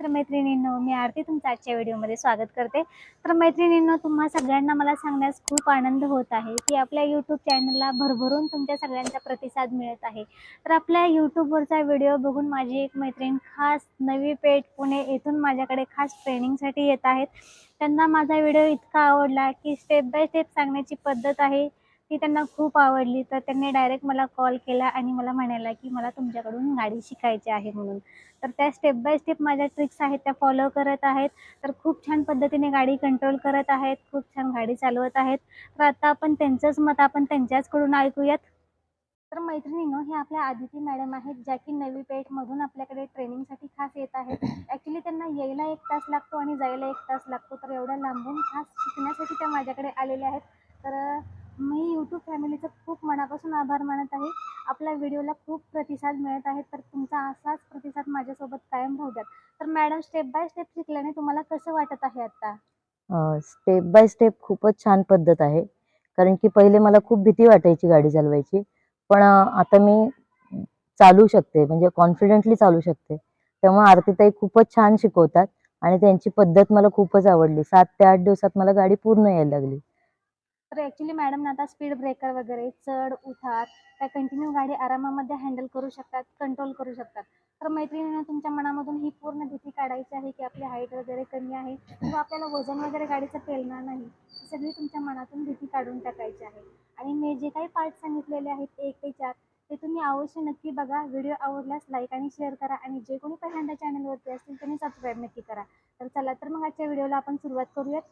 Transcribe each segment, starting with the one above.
मित्रमैत्रिणींनो मी आरती तुमचं आजच्या व्हिडिओमध्ये स्वागत करते. तर मैत्रिणींनो तुम्हा सगळ्यांना मला सांगण्यास खूप आनंद होत आहे की आपल्या यूट्यूब चॅनलला भरभरून तुमच्या सगळ्यांचा प्रतिसाद मिळत आहे. तर आपल्या यूट्यूबवरचा व्हिडिओ बघून माझी एक मैत्रीण खास नवी पेठ पुणे येथून माझ्याकडे खास ट्रेनिंगसाठी येत आहेत. त्यांना माझा व्हिडिओ इतका आवडला की स्टेप बाय स्टेप सांगण्याची पद्धत आहे. ती त्यांना खूप आवडली. तर त्यांनी डायरेक्ट मला कॉल केला आणि मला म्हणाला की मला तुमच्याकडून गाडी शिकायची आहे म्हणून. तर त्या स्टेप बाय स्टेप माझ्या ट्रिक्स आहेत त्या फॉलो करत आहेत. तर खूप छान पद्धतीने गाडी कंट्रोल करत आहेत. खूप छान गाडी चालवत आहेत. तर आता आपण त्यांचंच मत आपण त्यांच्याचकडून ऐकूयात. तर मैत्रिणीनो हे आपल्या आदिती मॅडम आहेत ज्या की नवी पेठमधून आपल्याकडे ट्रेनिंगसाठी खास येत आहेत. ॲक्च्युली त्यांना यायला एक तास लागतो आणि जायला एक तास लागतो. तर एवढ्या लांबून खास शिकण्यासाठी त्या माझ्याकडे आलेल्या आहेत. तर मी यूट्यूब फॅमिलीचं खूप मनापासून आभार मानत आहे. आपल्या व्हिडिओला खूप प्रतिसाद मिळत आहे. तर तुमचा असाच प्रतिसाद माझ्यासोबत कायम राहू द्यात. तर मॅडम स्टेप बाय स्टेप शिकल्याने तुम्हाला कसं वाटत आहे आता? स्टेप बाय स्टेप खूपच छान पद्धत आहे. कारण की पहिले मला खूप भीती वाटायची गाडी चालवायची. पण आता मी चालू शकते. म्हणजे कॉन्फिडेंटली चालू शकते. त्यामुळे आरतीताई खूपच छान शिकवतात. आणि त्यांची पद्धत मला खूपच आवडली. सात ते आठ दिवसात मला गाडी पूर्ण यायला लागली. तर ॲक्च्युली मॅडम आता स्पीड ब्रेकर वगैरे चढ उतार त्या कंटिन्यू गाडी आरामामध्ये हँडल करू शकतात कंट्रोल करू शकतात. तर मैत्रिणींना तुमच्या मनामधून ही पूर्ण भीती काढायची आहे की आपली हाईट वगैरे कमी आहे किंवा आपल्याला वजन वगैरे गाडीचं पेलणार नाही ही सगळी तुमच्या मनातून भीती काढून टाकायची आहे. आणि मी जे काही पार्ट सांगितलेले आहेत एक ते चार ते तुम्ही अवश्य नक्की बघा. व्हिडिओ आवडल्यास लाईक आणि शेअर करा आणि जे कोणी पहिल्यांदा चॅनलवरती असतील त्यांनी सबस्क्राईब नक्की करा. तर चला तर मग आजच्या व्हिडिओला आपण सुरुवात करूयात.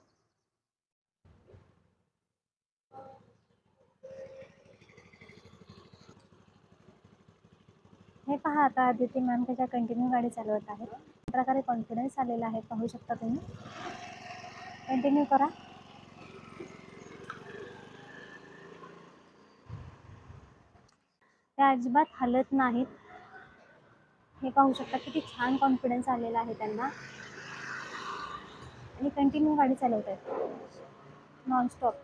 हे पहा आता आदिती मॅम त्याच्या कंटिन्यू गाडी चालवत आहेत प्रकारे कॉन्फिडन्स आलेला आहे. पाहू शकता तुम्ही. कंटिन्यू करा. त्या अजिबात हलत नाहीत. हे पाहू शकता किती छान कॉन्फिडन्स आलेला आहे त्यांना. आणि कंटिन्यू गाडी चालवत आहेत नॉनस्टॉप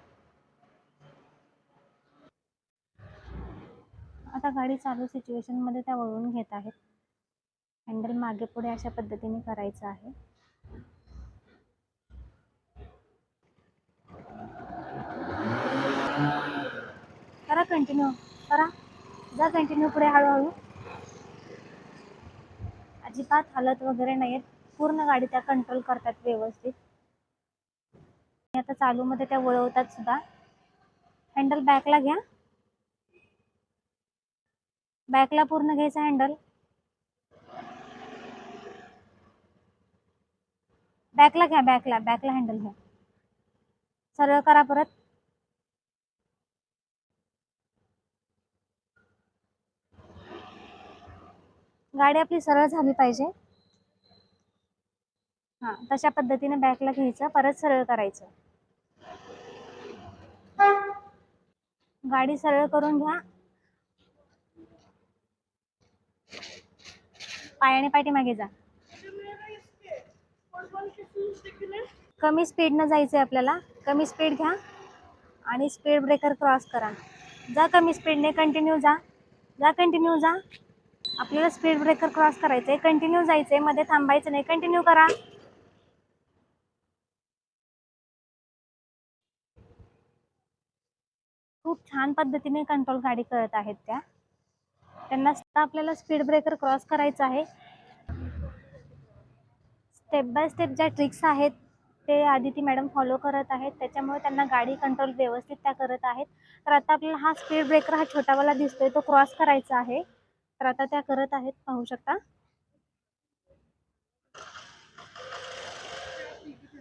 आता गाडी चालू सिच्युएशनमध्ये त्या वळून घेत आहेत. हँडल मागे पुढे अशा पद्धतीने करायचं आहे. करा कंटिन्यू करा. जा कंटिन्यू पुढे हळूहळू. अजिबात हालत वगैरे नाही आहेत पूर्ण गाडी त्या कंट्रोल करतात व्यवस्थित. आता चालूमध्ये त्या वळवतात सुद्धा. हँडल बॅकला घ्या. बॅकला पूर्ण घ्यायचं हँडल बॅकला घ्या बॅकला बॅकला हँडल घ्या. सरळ करा परत. गाडी आपली सरळ झाली पाहिजे. हां तशा पद्धतीने बॅकला घ्यायचं. परत सरळ करायचं. गाडी सरळ करून घ्या. पायाने पाठीमागे जा. कमी स्पीडनं जायचं आहे आपल्याला. कमी स्पीड घ्या आणि स्पीड ब्रेकर क्रॉस करा. जा कमी स्पीडने कंटिन्यू जा. जा कंटिन्यू जा. आपल्याला स्पीड ब्रेकर क्रॉस करायचं आहे कंटिन्यू जायचं आहे मध्ये थांबायचं नाही. कंटिन्यू करा. खूप छान पद्धतीने कंट्रोल गाडी करत आहेत त्या. त्यांना आता आपल्याला स्पीड ब्रेकर क्रॉस करायचं आहे. स्टेप बाय स्टेप ज्या ट्रिक्स आहेत ते आदिती मॅडम फॉलो करत आहेत. त्याच्यामुळे त्यांना गाडी कंट्रोल व्यवस्थित त्या करत आहेत. तर आता आपल्याला हा स्पीड ब्रेकर हा छोटावाला दिसतोय तो क्रॉस करायचा आहे. तर आता त्या करत आहेत पाहू शकता.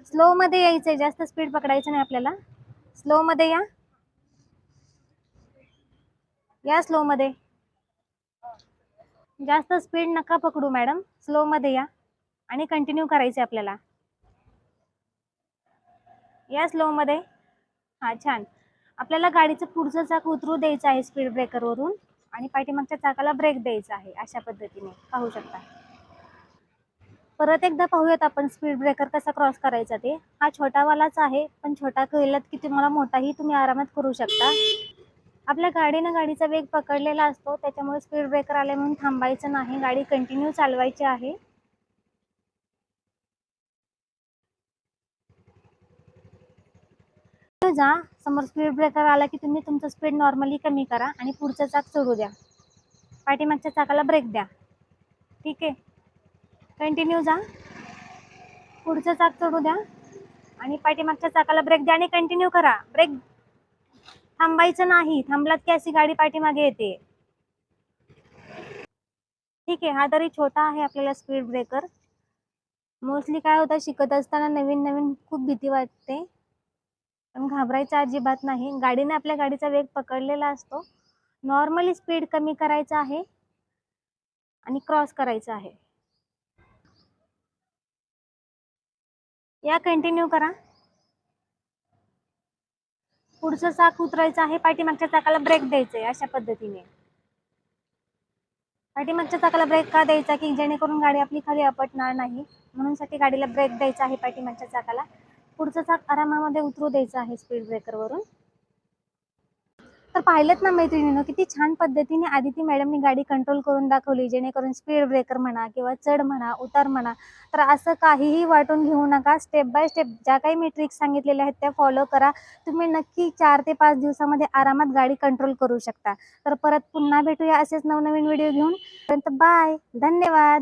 स्लोमध्ये यायचं आहे जास्त स्पीड पकडायचं नाही आपल्याला. स्लोमध्ये या. या स्लोमध्ये जास्त स्पीड नका पकडू मॅडम स्लोमध्ये या आणि कंटिन्यू करायचे आपल्याला. या स्लोमध्ये हां छान. आपल्याला गाडीचं पुढचं चाक उतरू द्यायचं आहे स्पीड ब्रेकरवरून आणि पाठीमागच्या चाकाला ब्रेक द्यायचा आहे अशा पद्धतीने. पाहू शकता. परत एकदा पाहूयात आपण स्पीड ब्रेकर कसा क्रॉस करायचा ते. हा छोटावालाच आहे पण छोटा केलात की तुम्हाला मोठाही तुम्ही आरामात करू शकता. आपल्या गाडीनं गाडीचा वेग पकडलेला असतो. त्याच्यामुळे स्पीड ब्रेकर आले म्हणून थांबायचं नाही. गाडी कंटिन्यू चालवायची आहे. जा. समोर स्पीड ब्रेकर आला की तुम्ही तुमचं स्पीड नॉर्मली कमी करा आणि पुढचा चाक सोडू द्या. पाठीमागच्या चाकाला ब्रेक द्या. ठीक आहे? कंटिन्यू जा. पुढचा चाक सोडू द्या. आणि पाठीमागच्या चाकाला ब्रेक द्या आणि कंटिन्यू करा. ब्रेक थांबायचं नाही. थांबलात की अशी गाडी पाठीमागे येते. ठीक आहे हा तरी छोटा आहे आपल्याला स्पीड ब्रेकर मोस्टली काय होतं शिकत असताना नवीन नवीन खूप भीती वाटते. पण घाबरायचं अजिबात नाही. गाडीने आपल्या गाडीचा वेग पकडलेला असतो. नॉर्मली स्पीड कमी करायचा आहे आणि क्रॉस करायचं आहे. या कंटिन्यू करा. पुढचं चाक उतरायचं आहे पाठीमागच्या चाकाला ब्रेक द्यायचं आहे अशा पद्धतीने. पाठीमागच्या चाकाला ब्रेक का द्यायचा की जेणेकरून गाडी आपली खाली आपटणार नाही? म्हणून साठी गाडीला ब्रेक द्यायचा आहे पाठीमागच्या चाकाला पुढचं चाक आरामामध्ये उतरू द्यायचं आहे स्पीड ब्रेकरवरून तर पाहिलं ना मैत्रिणीनं किती छान पद्धतीने आदिती मॅडमनी गाडी कंट्रोल करून दाखवली जेणेकरून स्पीड ब्रेकर म्हणा किंवा चढ म्हणा उतार म्हणा तर असं काहीही वाटून घेऊ नका. स्टेप बाय स्टेप ज्या काही मी ट्रिक्स सांगितलेल्या आहेत त्या फॉलो करा. तुम्ही नक्की चार ते पाच दिवसामध्ये आरामात गाडी कंट्रोल करू शकता. तर परत पुन्हा भेटूया असेच नवनवीन व्हिडिओ घेऊन. पर्यंत बाय धन्यवाद.